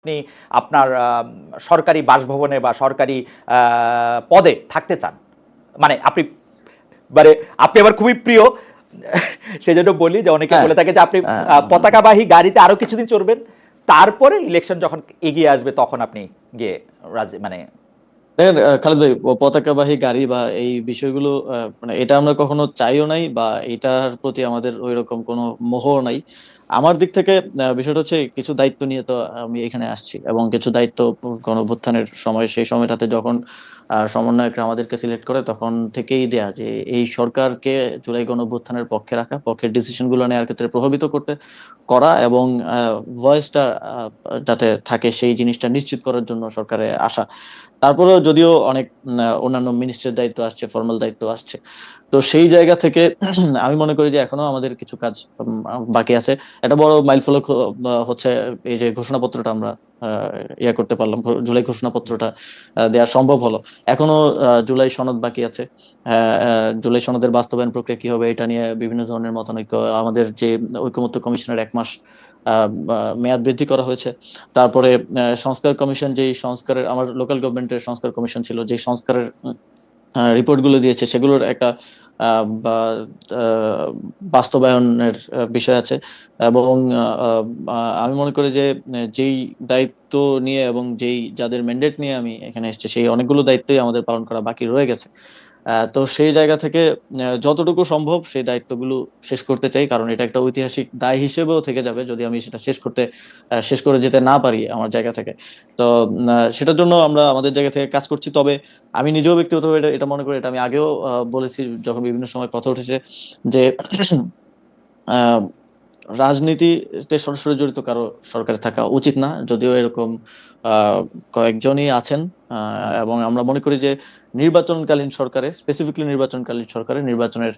আপনি আপনার সরকারি বাসভবনে বা সরকারি পদে থাকতে চান মানে আপনি মানে আপনি আমার খুবই প্রিয় সেজন্য বলি যে অনেকে হ্যাঁ। বলে থাকে যে আপনি হ্যাঁ। পতাকাবাহী গাড়িতে আরও কিছুদিন চড়বেন তারপরে ইলেকশন যখন এগিয়ে আসবে তখন আপনি গিয়ে রাজ- মানে দেখেন খালেদ ভাই পতাকাবাহী গাড়ি বা এই বিষয়গুলো মানে এটা আমরা কখনো চাইও নাই বা এটার প্রতি আমাদের ওই রকম কোনো মোহ নাই আমার দিক থেকে বিষয়টা হচ্ছে কিছু দায়িত্ব নিয়ে তো আমি এখানে আসছি এবং কিছু দায়িত্ব গণঅভ্যুত্থানের সময়, সেই সময়টাতে যখন সমন্বয়করা আমাদেরকে সিলেক্ট করে তখন থেকেই দেয়া যে এই সরকারকে জুলাই গণঅভ্যুত্থানের পক্ষে রাখা, পক্ষের ডিসিশনগুলো নেওয়ার ক্ষেত্রে প্রভাবিত করতে করা এবং ভয়েসটা যাতে থাকে সেই জিনিসটা নিশ্চিত করার জন্য সরকারে আসা। তারপরেও যদিও অনেক অন্যান্য মিনিস্ট্রির দায়িত্ব আসছে ফর্মাল দায়িত্ব আসছে। তো সেই জায়গা থেকে আমি মনে করি যে এখনও আমাদের কিছু কাজ বাকি আছে। একটা বড় মাইল ফলক হচ্ছে এই যে ঘোষণাপত্রটা আমরা ইয়ে করতে পারলাম, জুলাই ঘোষণাপত্রটা দেওয়া সম্ভব হলো। এখনও জুলাই সনদ বাকি আছে। জুলাই সনদের বাস্তবায়ন প্রক্রিয়া কি হবে এটা নিয়ে বিভিন্ন ধরনের মতানৈক্য, আমাদের যে ঐকমত্য কমিশনের এক মাস মেয়াদ বৃদ্ধি করা হয়েছে। তারপরে সংস্কার কমিশন যেই সংস্কারের, আমার লোকাল গভর্নমেন্টের সংস্কার কমিশন ছিল যে সংস্কারের রিপোর্টগুলো দিয়েছে, সেগুলোর একটা বাস্তবায়নের বিষয় আছে। এবং আমি মনে করি যে যেই দায়িত্ব নিয়ে এবং যেই যাদের ম্যান্ডেট নিয়ে আমি এখানে এসেছি, সেই অনেকগুলো দায়িত্বই আমাদের পালন করা বাকি রয়ে গেছে। তো সেই জায়গা থেকে যতটুকু সম্ভব সেই দায়িত্বগুলো শেষ করতে চাই, কারণ এটা একটা ঐতিহাসিক দায় হিসেবেও থেকে যাবে যদি আমি সেটা শেষ করতে শেষ করে যেতে না পারি আমার জায়গা থেকে। তো সেটার জন্য আমরা আমাদের জায়গা থেকে কাজ করছি। তবে আমি নিজেও ব্যক্তিগতভাবে এটা এটা মনে করি, এটা আমি আগেও বলেছি যখন বিভিন্ন সময় কথা উঠেছে যে রাজনীতিতে সরাসরি জড়িত কারও সরকারে থাকা উচিত না যদিও এরকম কয়েকজনই আছেন। এবং আমরা মনে করি যে নির্বাচনকালীন সরকারে স্পেসিফিকলি নির্বাচনকালীন সরকারে, নির্বাচনের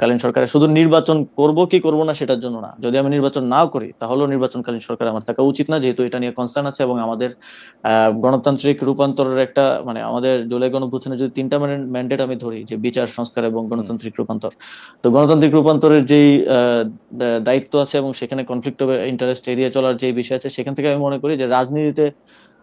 কালীন সরকারে শুধু নির্বাচন করব কি করব না সেটার জন্য না। যদি আমি নির্বাচন নাও করি, তাহলেও নির্বাচনকালীন সরকার আমার থাকা উচিত না, যেহেতু এটা নিয়ে কনসার্ন আছে এবং আমাদের গণতান্ত্রিক রূপান্তরের একটা মানে আমাদের জুলাই গণঅভ্যুত্থানে যদি তিনটা ম্যান্ডেট আমি ধরি, যে বিচার, সংস্কার এবং গণতান্ত্রিক রূপান্তর, তো গণতান্ত্রিক রূপান্তরের যেই দায়িত্ব আছে এবং সেখানে কনফ্লিক্ট ইন্টারেস্ট এড়িয়ে চলার যে বিষয় আছে, সেখান থেকে আমি মনে করি যে রাজনীতিতে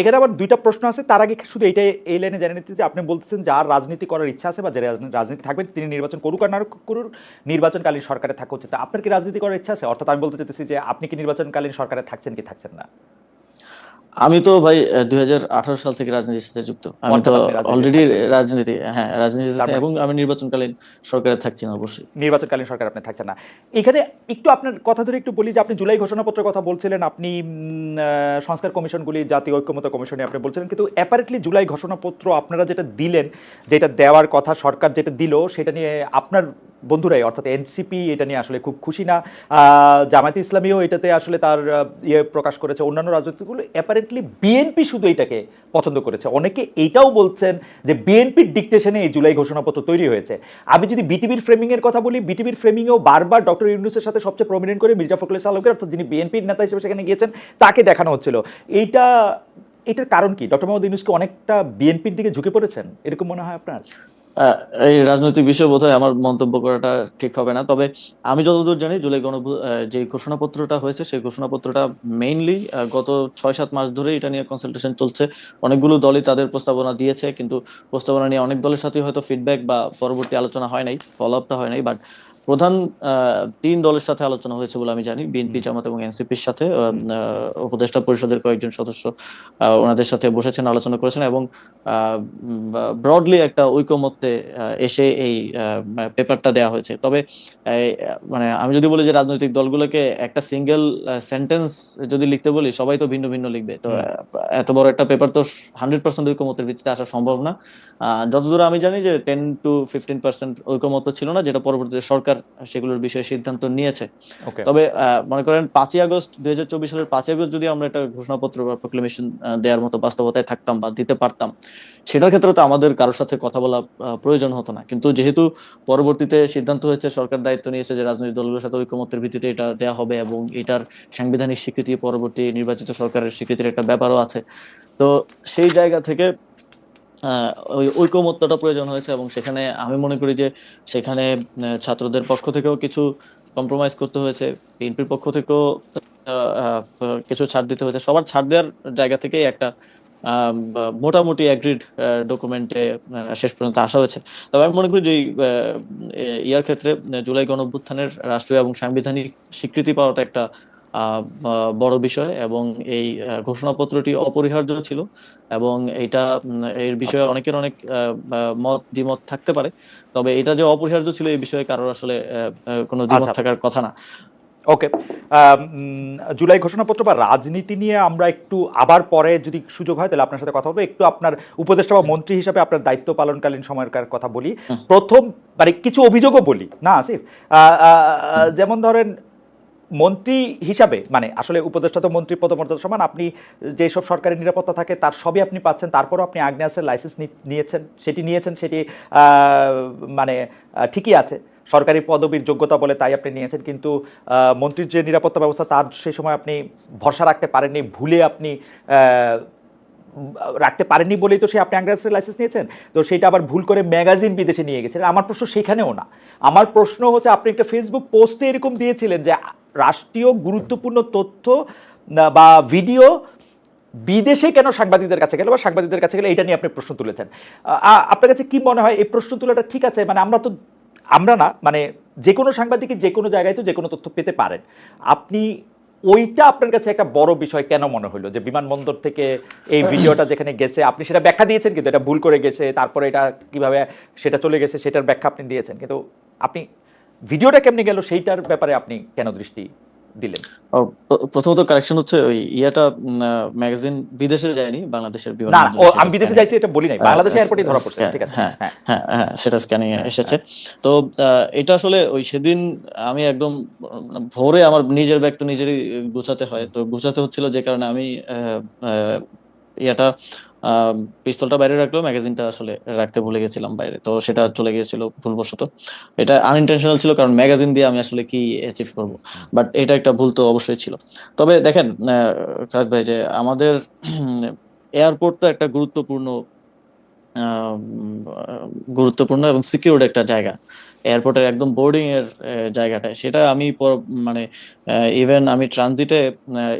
এখানে আবার দুইটা প্রশ্ন আছে। তার আগে শুধু এইটাই, এই লাইনে জেনে নিতে যে আপনি বলতেছেন যার রাজনীতি করার ইচ্ছা আছে বা যে রাজনীতি থাকবেন তিনি নির্বাচন করুক আর না করুক নির্বাচনকালীন সরকারে থাকা উচিত। আপনার কি রাজনীতি করার ইচ্ছা আছে? অর্থাৎ আমি বলতে চাইতেছি যে আপনি কি নির্বাচনকালীন সরকারে থাকছেন কি থাকছেন না? আমি তো ভাই দুই হাজার আঠারো সাল থেকে রাজনীতির সাথে যুক্ত। আমি তো অলরেডি রাজনীতি হ্যাঁ রাজনীতিতে মানে- এবং আমি নির্বাচনকালীন সরকারে থাকছি না অবশ্যই। নির্বাচনকালীন সরকার আপনি থাকছেন না। এখানে একটু আপনার কথা ধরে একটু বলি যে আপনি জুলাই ঘোষণাপত্রের কথা বলছিলেন আপনি সংস্কার কমিশনগুলি জাতীয় ঐক্যমত কমিশনে আপনি বলছিলেন কিন্তু অ্যাপারেটলি জুলাই ঘোষণাপত্র আপনারা যেটা দিলেন যেটা দেওয়ার কথা সরকার যেটা দিল সেটা নিয়ে আপনার বন্ধুরাই অর্থাৎ এনসিপি এটা নিয়ে আসলে খুব খুশি না। আহ, জামায়াতে ইসলামীও এটাতে আসলে তার ইয়ে প্রকাশ করেছে। অন্যান্য রাজনীতিগুলো অ্যাপারেন্টলি বিএনপি শুধু এটাকে পছন্দ করেছে। অনেকে এইটাও বলছেন যে বিএনপির ডিকটেশনে এই জুলাই ঘোষণাপত্র তৈরি হয়েছে। আমি যদি বিটিভির ফ্রেমিং এর কথা বলি বিটিভির ফ্রেমিংয়েও বারবার ডক্টর ইউনুসের সাথে সবচেয়ে প্রমিনেন্ট করে মির্জা ফখরুল আলমগীর, অর্থাৎ যিনি বিএনপির নেতা হিসেবে সেখানে গিয়েছেন, তাকে দেখানো হচ্ছিল। এইটা, এটার কারণ কি? ডক্টর মোহাম্মদ ইউনুসকে অনেকটা বিএনপির দিকে ঝুঁকে পড়েছেন? এরকম মনে হয় আপনার? এই রাজনৈতিক বিষয়ে বোধহয় আমার মন্তব্য করাটা ঠিক হবে না। তবে আমি যতদূর জানি জুলাই গণ যে ঘোষণাপত্রটা হয়েছে, সেই ঘোষণাপত্রটা মেইনলি গত ছয় সাত মাস ধরে এটা নিয়ে কনসালটেশন চলছে। অনেকগুলো দলই তাদের প্রস্তাবনা দিয়েছে, কিন্তু প্রস্তাবনা নিয়ে অনেক দলের সাথে হয়তো ফিডব্যাক বা পরবর্তী আলোচনা হয় নাই ফলো আপটা হয় নাই বাট প্রধান তিন দলের সাথে আলোচনা হয়েছে বলে আমি জানি। বিএনপি জামাত এবং এনসিপির সাথে উপদেষ্টা পরিষদের কয়েকজন সদস্য ওনাদের সাথে বসেছেন আলোচনা করেছেন এবং ব্রডলি একটা ঐকমত্যে এসে এই পেপারটা দেওয়া হয়েছে। তবে মানে আমি যদি বলি যে রাজনৈতিক দলগুলোকে একটা সিঙ্গেল সেন্টেন্স যদি লিখতে বলি সবাই তো ভিন্ন ভিন্ন লিখবে। তো এত বড় একটা পেপার তো হান্ড্রেড পার্সেন্ট ঐকমত্যের ভিত্তিতে আসা সম্ভব না। আহ, যতদূর আমি জানি যে টেন টু ফিফটিন পার্সেন্ট ঐকমত্য ছিল না যেটা পরবর্তীতে সরকার সরকার সেগুলোর বিষয়ে সিদ্ধান্ত নিয়েছে। তবে মনে করেন পাঁচই আগস্ট দুই হাজার চব্বিশ সালের পাঁচই আগস্ট যদি আমরা একটা ঘোষণাপত্র বা প্রোক্লেমেশন দেওয়ার মতো বাস্তবতায় থাকতাম বা দিতে পারতাম সেটার ক্ষেত্রে তো আমাদের কারোর সাথে কথা বলা প্রয়োজন হতো না। কিন্তু যেহেতু পরবর্তীতে সিদ্ধান্ত হয়েছে সরকার দায়িত্ব নিয়েছে যে রাজনৈতিক দলগুলোর সাথে ঐকমত্যের ভিত্তিতে এটা দেওয়া হবে এবং এটার সাংবিধানিক স্বীকৃতি পরবর্তী নির্বাচিত সরকারের স্বীকৃতির একটা ব্যাপারও আছে। তো সেই জায়গা থেকে ওই ঐকমত্যটা প্রয়োজন হয়েছে এবং সেখানে আমি মনে করি যে সেখানে ছাত্রদের পক্ষ থেকেও কিছু কম্প্রোমাইজ করতে হয়েছে। বিএনপির পক্ষ থেকেও কিছু ছাড় দিতে হয়েছে। সবার ছাড় দেওয়ার জায়গা থেকেই একটা মোটামুটি অ্যাগ্রিড ডকুমেন্টে শেষ পর্যন্ত আসা হয়েছে। তবে আমি মনে করি যে ইয়ার ক্ষেত্রে জুলাই গণঅভ্যুত্থানের রাষ্ট্রীয় এবং সাংবিধানিক স্বীকৃতি পাওয়াটা একটা বড় বিষয় এবং এই ঘোষণাপত্রটি অপরিহার্য ছিল এবং এটা এর বিষয়ে অনেকের অনেক মত দ্বিমত থাকতে পারে। তবে এটা যে অপরিহার্য ছিল এই বিষয়ে কারোর আসলে কোনো দ্বিমত আচ্ছা। থাকার কথা না। ওকে। জুলাই ঘোষণাপত্র বা রাজনীতি নিয়ে আমরা একটু আবার পরে যদি সুযোগ হয় তাহলে আপনার সাথে কথা বলব। একটু আপনার উপদেষ্টা বা মন্ত্রী হিসাবে আপনার দায়িত্ব পালনকালীন সময়কার কথা বলি। প্রথম মানে কিছু অভিযোগও বলি। না আসিফ? আহ, আহ, যেমন ধরেন মন্ত্রী হিসাবে মানে আসলে উপদেষ্টা তো মন্ত্রী, পদমর্যাদা সমান, আপনি যেসব সরকারি নিরাপত্তা থাকে, তার সবই আপনি পাচ্ছেন, তারপরও আপনি আগ্নেয়াস্ত্রের লাইসেন্স নিয়েছেন, সেটি নিয়েছেন, সেটি মানে ঠিকই আছে, সরকারি পদবীর যোগ্যতা বলে তাই আপনি নিয়েছেন, কিন্তু মন্ত্রীর যে নিরাপত্তা ব্যবস্থা, তার সেই সময় আপনি ভরসা রাখতে পারেননি, ভুলে আপনি রাখতে পারেননি বলেই তো সে আপনি আগ্নেয়াস্ত্রের লাইসেন্স নিয়েছেন, তো সেটা আবার ভুল করে ম্যাগাজিন বিদেশে নিয়ে গেছেন আমার প্রশ্ন সেখানেও না, আমার প্রশ্ন হচ্ছে, আপনি একটা ফেসবুক পোস্টে এরকম দিয়েছিলেন যে রাষ্ট্রীয় গুরুত্বপূর্ণ তথ্য বা ভিডিও বিদেশে কেন সাংবাদিকদের কাছে গেল বা সাংবাদিকদের কাছে গেলে এটা নিয়ে আপনি প্রশ্ন তুলেছেন। আপনার কাছে কি মনে হয় এই প্রশ্ন তোলাটা ঠিক আছে? মানে আমরা তো, আমরা না মানে যে কোনো সাংবাদিকই যে কোনো জায়গায় তো যে কোনো তথ্য পেতে পারেন। আপনি ওইটা আপনার কাছে একটা বড় বিষয় কেন মনে হলো? যে বিমানবন্দর থেকে এই ভিডিওটা যেখানে গেছে, আপনি সেটা ব্যাখ্যা দিয়েছেন কিন্তু এটা ভুল করে গেছে, তারপরে এটা কীভাবে সেটা চলে গেছে সেটার ব্যাখ্যা আপনি দিয়েছেন। কিন্তু আপনি ভিডিওটা কেমনে গেল সেইটার ব্যাপারে আপনি কেন দৃষ্টি দিলেন? প্রথমত কারেকশন হচ্ছে ওই ইয়াটা ম্যাগাজিন বিদেশে যায়নি বাংলাদেশের না না, ও আমি বিদেশে যাইছি এটা বলি নাই বাংলাদেশে এয়ারপোর্টে ধরা পড়ছে ঠিক আছে। হ্যাঁ, হ্যাঁ। হ্যাঁ হ্যাঁ সেটা স্ক্যানিং এসেছে। তো আহ, এটা আসলে ওই সেদিন আমি একদম ভোরে আমার নিজের ব্যাগ তো নিজেরই গুছাতে হয়। তো গুছাতে হচ্ছিল যে কারণে আমি ইয়াটা পিস্তলটা বাইরে রাখলেও ম্যাগাজিনটা আসলে রাখতে ভুলে গেছিলাম বাইরে। তো সেটা চলে গিয়েছিল ভুলবশত। এটা আনইনটেনশনাল ছিল কারণ ম্যাগাজিন দিয়ে আমি আসলে কি অ্যাচিভ করব? বাট এটা একটা ভুল তো অবশ্যই ছিল। তবে দেখেন খালেদ ভাই যে আমাদের এয়ারপোর্ট তো একটা গুরুত্বপূর্ণ গুরুত্বপূর্ণ এবং সিকিউরড একটা জায়গা। এয়ারপোর্টের একদম বোর্ডিং এর জায়গাটা সেটা আমি মানে ইভেন আমি ট্রানজিটে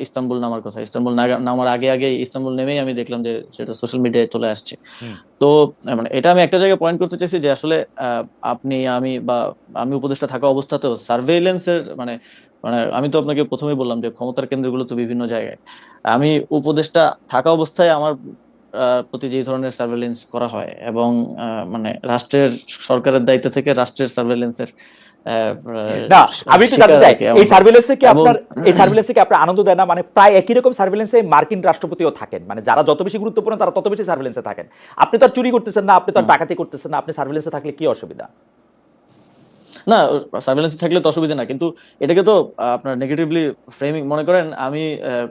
ইস্তাম্বুল নামার কথা। ইস্তাম্বুল নামার আগে আগে ইস্তাম্বুল নেমেই আমি দেখলাম যে সেটা সোশ্যাল মিডিয়ায় চলে আসছে। তো মানে এটা আমি একটা জায়গায় পয়েন্ট করতে চাইছি যে আসলে আহ, আপনি আমি বা আমি উপদেষ্টা থাকা অবস্থাতেও সার্ভেইলেন্সের মানে মানে আমি তো আপনাকে প্রথমেই বললাম যে ক্ষমতার কেন্দ্রগুলো তো বিভিন্ন জায়গায়। আমি উপদেষ্টা থাকা অবস্থায় আমার প্রতি যে ধরনের সার্ভেলেন্স করা হয় এবং মানে রাষ্ট্রের সরকারের দায়িত্ব থেকে রাষ্ট্রের সার্ভেলেন্সের না আমি তো জানতে চাই এই সার্ভিলেন্স থেকে আপনার এই সার্ভিলেন্স থেকে আপনার আনন্দ দেয় না? মানে প্রায় একই রকম সার্ভিলেন্সে মার্কিন রাষ্ট্রপতিও থাকেন। মানে যারা যত বেশি গুরুত্বপূর্ণ তারা তত বেশি সার্ভিলেন্সে থাকেন। আপনি তো আর চুরি করতেছেন না আপনি তো আর ডাকাতি করতেছেন না আপনি সার্ভিলেন্সে থাকলে কি অসুবিধা? না সার্ভেলেন্স থাকলে তো অসুবিধা না কিন্তু এটাকে তো আপনার নেগেটিভলি ফ্রেমিং মনে করেন আমি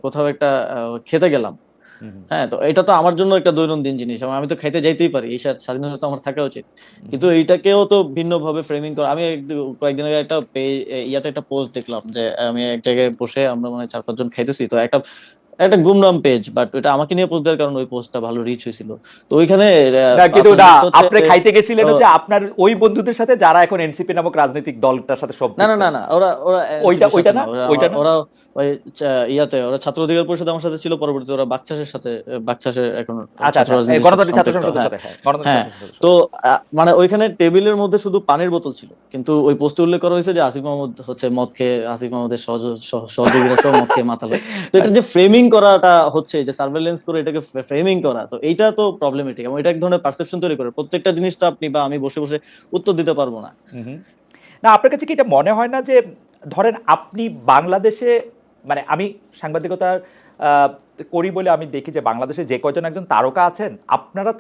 কোথাও একটা খেতে গেলাম। হ্যাঁ তো এটা তো আমার জন্য একটা দৈনন্দিন জিনিস। আমি তো খাইতে যাইতেই পারি। এই স্বাধীনতা তো আমার থাকা উচিত। কিন্তু এইটাকেও তো ভিন্ন ভাবে ফ্রেমিং করা আমি কয়েকদিন আগে একটা ইয়াতে একটা পোস্ট দেখলাম যে আমি এক জায়গায় বসে আমরা মানে চার পাঁচজন খাইতেছি। তো একটা একটা গুমনাম পেজ বাট ওটা আমাকে নিয়ে পোস্ট দেওয়ার কারণে ওই পোস্টটা ভালো রিচ হয়েছিল। তো ওইখানে কিন্তু না আপনি খাইতে গেছিলেন হচ্ছে আপনার ওই বন্ধুদের সাথে যারা এখন এনসিপি নামক রাজনৈতিক দলটার সাথে সব না না না না ওরা ওরা ওইটা- ওইটা না? ওইটা ওরা ওই ইয়াতে ওরা ছাত্র অধিকার পরিষদ আমার সাথে ছিল পরবর্তীতে ওরা সাথে এখন আচ্ছা আচ্ছা রাজনীতির সাথে গণতান্ত্রিক ছাত্র সংসদের হ্যাঁ। সাথে হ্যাঁ হ্যাঁ, তো মানে ওইখানে টেবিলের মধ্যে শুধু পানির বোতল ছিল কিন্তু ওই পোস্টে উল্লেখ করা হয়েছে যে আসিফ মাহমুদ হচ্ছে মদ খেয়ে আসিফ মাহমুদের সহযোগীরা সহ মদ খেয়ে মাতালো তো এটা যে ফ্রেমিং করাটা হচ্ছে, যে সার্ভেলেন্স করে এটাকে ফ্রেমিং করা, তো এইটা তো প্রবলেমেটিক এবং এটা এক ধরনের পারসেপশন তৈরি করে প্রত্যেকটা জিনিস তো আপনি বা আমি বসে বসে উত্তর দিতে পারব না। না, আপনার কাছে কি এটা মনে হয় না যে, ধরেন আপনি বাংলাদেশে মানে আমি সাংবাদিকতার করি বলে আমি দেখি যে বাংলাদেশে যে কয়জন একজন তারকা আছেন, আপনারা